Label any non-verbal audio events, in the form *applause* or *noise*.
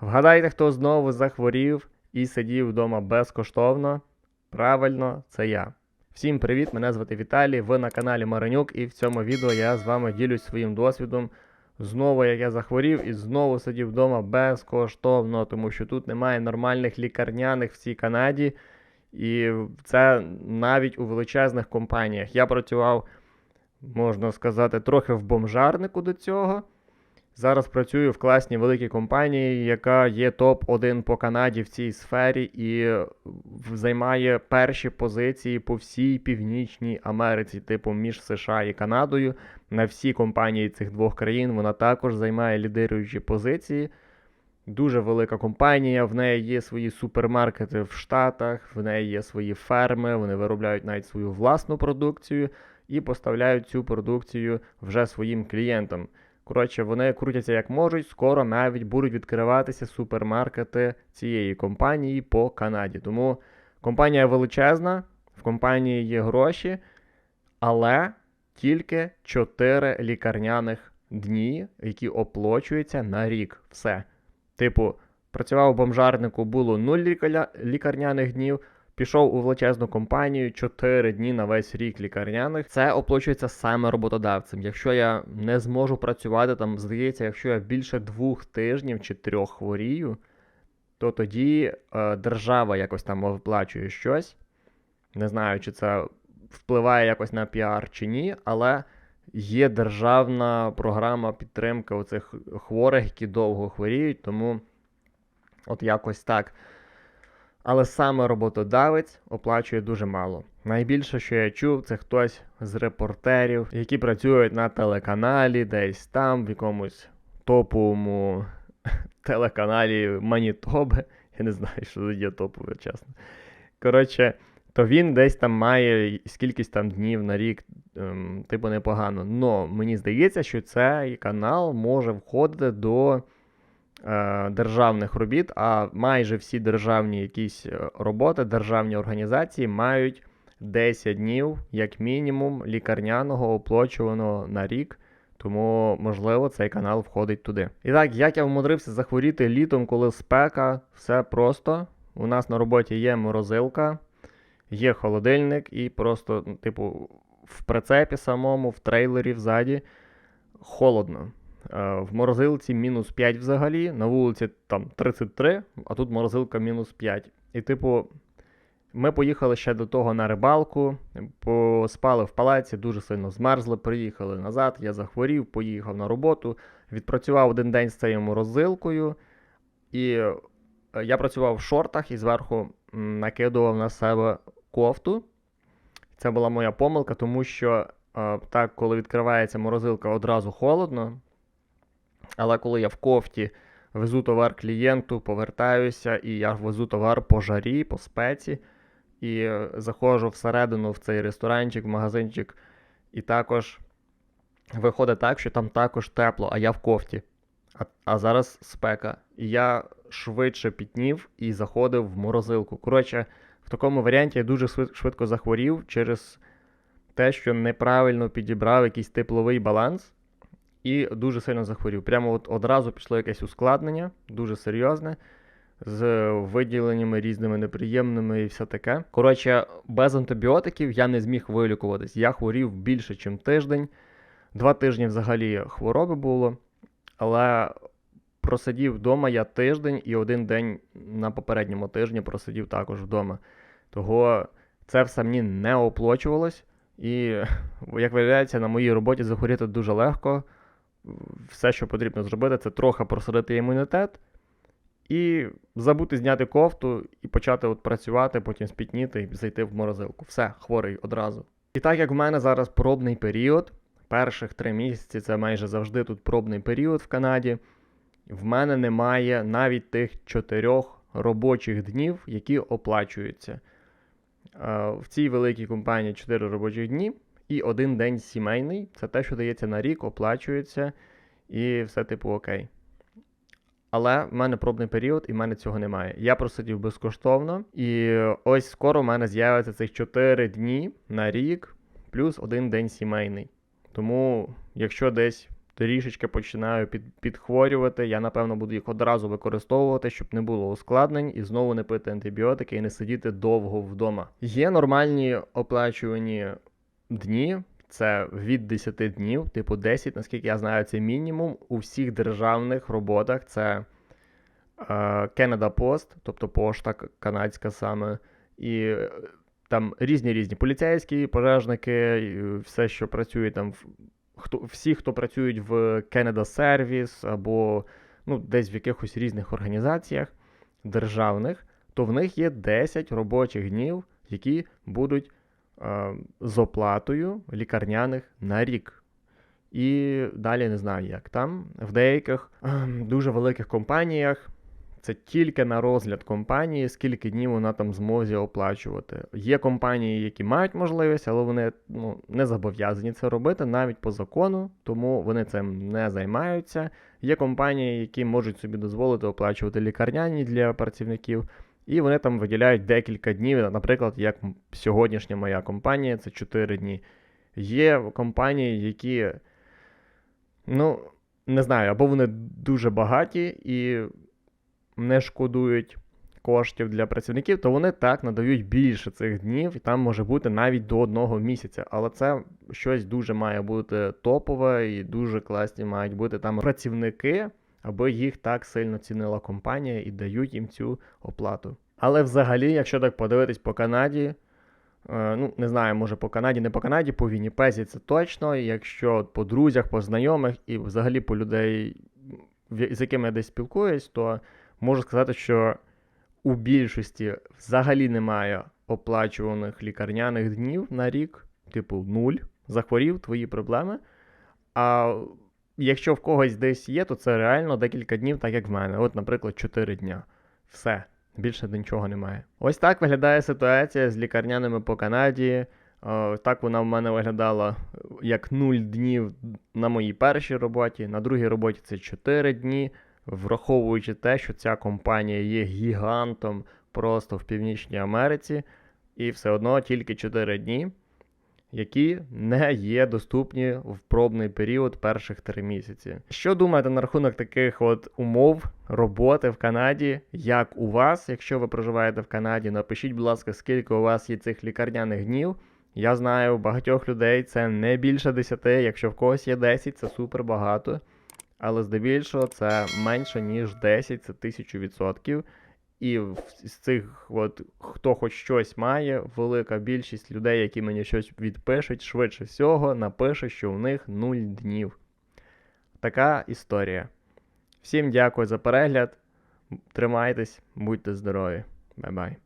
Вгадайте, хто знову захворів і сидів вдома безкоштовно. Правильно, це я. Всім привіт! Мене звати Віталій. Ви на каналі Маранюк, і в цьому відео я з вами ділюсь своїм досвідом. Знову як я захворів і знову сидів вдома безкоштовно, тому що тут немає нормальних лікарняних в цій Канаді. І це навіть у величезних компаніях. Я працював, можна сказати, трохи в бомжарнику до цього. Зараз працюю в класній великій компанії, яка є топ-1 по Канаді в цій сфері і займає перші позиції по всій Північній Америці, типу між США і Канадою. На всі компанії цих двох країн вона також займає лідируючі позиції. Дуже велика компанія, в неї є свої супермаркети в Штатах, в неї є свої ферми, вони виробляють навіть свою власну продукцію і поставляють цю продукцію вже своїм клієнтам. Коротше, вони крутяться як можуть, скоро навіть будуть відкриватися супермаркети цієї компанії по Канаді. Тому компанія величезна, в компанії є гроші, але тільки 4 лікарняних дні, які оплачуються на рік. Все. Типу, працював у бомжарнику, було 0 лікарня... лікарняних днів. Пішов у величезну компанію 4 дні на весь рік лікарняних. Це оплачується саме роботодавцем. Якщо я не зможу працювати, там здається, якщо я більше двох тижнів чи трьох хворію, то тоді е, держава якось там оплачує щось. Не знаю, чи це впливає якось на піар чи ні, але є державна програма підтримки оцих хворих, які довго хворіють, тому от якось так. Але саме роботодавець оплачує дуже мало. Найбільше, що я чув, це хтось з репортерів, які працюють на телеканалі, десь там, в якомусь топовому *laughs* телеканалі Манітоби. Я не знаю, що тут є топове, чесно. Коротше, то він десь там має скількись там днів на рік, ем, типу, непогано. Но мені здається, що цей канал може входити до державних робіт, а майже всі державні якісь е, роботи, державні організації мають 10 днів, як мінімум, лікарняного оплачуваного на рік. Тому, можливо, цей канал входить туди. І так, як я вмудрився захворіти літом, коли спека, все просто. У нас на роботі є морозилка, є холодильник, і просто, ну, типу, в прицепі самому, в трейлері взаді холодно. Е, В морозилці мінус 5 взагалі, на вулиці там 33, а тут морозилка мінус 5. І, типу, ми поїхали ще до того на рибалку, поспали в палаці, дуже сильно змерзли, приїхали назад, я захворів, поїхав на роботу, відпрацював один день з цією морозилкою, і е, я працював в шортах і зверху накидував на себе кофту. Це була моя помилка, тому що е, так, коли відкривається морозилка, одразу холодно. Але коли я в кофті везу товар клієнту, повертаюся, і я везу товар по жарі, по спеці, і е, заходжу всередину в цей ресторанчик, в магазинчик, і також виходить так, що там також тепло, а я в кофті. А, а зараз спека. І я швидше пітнів і заходив в морозилку. Коротше, в такому варіанті я дуже швидко захворів через те, що неправильно підібрав якийсь тепловий баланс і дуже сильно захворів. Прямо от одразу пішло якесь ускладнення, дуже серйозне, з виділеннями різними неприємними і все таке. Коротше, без антибіотиків я не зміг вилікуватись. Я хворів більше, ніж тиждень. Два тижні взагалі хвороби було, але просидів вдома я тиждень і один день на попередньому тижні просидів також вдома. Того це все мені не оплачувалось. І, *laughs* як виявляється, на моїй роботі захворіти дуже легко. Все, що потрібно зробити, це трохи просадити імунітет і забути зняти кофту і почати от працювати, потім спітніти і зайти в морозилку. Все, хворий одразу. І так як в мене зараз пробний період, перших три місяці це майже завжди тут пробний період в Канаді. В мене немає навіть тих чотирьох робочих днів, які оплачуються. Е, В цій великій компанії 4 робочих дні і один день сімейний. Це те, що дається на рік, оплачується, і все типу окей. Але в мене пробний період, і в мене цього немає. Я просидів безкоштовно, і ось скоро в мене з'явиться цих 4 дні на рік, плюс один день сімейний. Тому, якщо десь трішечки починаю під, підхворювати. Я, напевно, буду їх одразу використовувати, щоб не було ускладнень і знову не пити антибіотики і не сидіти довго вдома. Є нормальні оплачувані дні. Це від 10 днів, типу 10, наскільки я знаю, це мінімум у всіх державних роботах. Це е, Canada Post, тобто пошта канадська саме, і е, там різні різні поліцейські, пожежники, все, що працює там, хто, всі, хто працюють в Canada Service або ну, десь в якихось різних організаціях державних, то в них є 10 робочих днів, які будуть з оплатою лікарняних на рік. І далі не знаю, як там. В деяких ем, дуже великих компаніях це тільки на розгляд компанії, скільки днів вона там зможе оплачувати. Є компанії, які мають можливість, але вони ну, не зобов'язані це робити навіть по закону, тому вони цим не займаються. Є компанії, які можуть собі дозволити оплачувати лікарняні для працівників, і вони там виділяють декілька днів. Наприклад, як сьогоднішня моя компанія, це 4 дні. Є компанії, які, ну, не знаю, або вони дуже багаті і не шкодують коштів для працівників, то вони так надають більше цих днів, і там може бути навіть до одного місяця. Але це щось дуже має бути топове і дуже класні мають бути там працівники, аби їх так сильно цінила компанія і дають їм цю оплату. Але взагалі, якщо так подивитись по Канаді, Е, ну, не знаю, може по Канаді, не по Канаді, по Вінніпезі це точно. Якщо по друзях, по знайомих і взагалі по людей, з якими я десь спілкуюсь, то можу сказати, що у більшості взагалі немає оплачуваних лікарняних днів на рік, типу нуль, захворів, твої проблеми. А якщо в когось десь є, то це реально декілька днів, так як в мене. От, наприклад, 4 дня. Все. Більше нічого немає. Ось так виглядає ситуація з лікарняними по Канаді. О, так вона в мене виглядала е, як 0 днів на моїй першій роботі, на другій роботі це 4 дні, враховуючи те, що ця компанія є гігантом просто в Північній Америці, і все одно тільки 4 дні, які не є доступні в пробний період перших 3 місяці. Що думаєте на рахунок таких от умов роботи в Канаді? Як у вас, якщо ви проживаєте в Канаді? Напишіть, будь ласка, скільки у вас є цих лікарняних днів. Я знаю, у багатьох людей це не більше 10, якщо в когось є 10, це супер багато. Але здебільшого це менше, ніж 10, це 1000%. І в- з цих, от, хто хоч щось має, велика більшість людей, які мені щось відпишуть, швидше всього напише, що у них 0 днів. Така історія. Всім дякую за перегляд. Тримайтесь, будьте здорові. Бай-бай.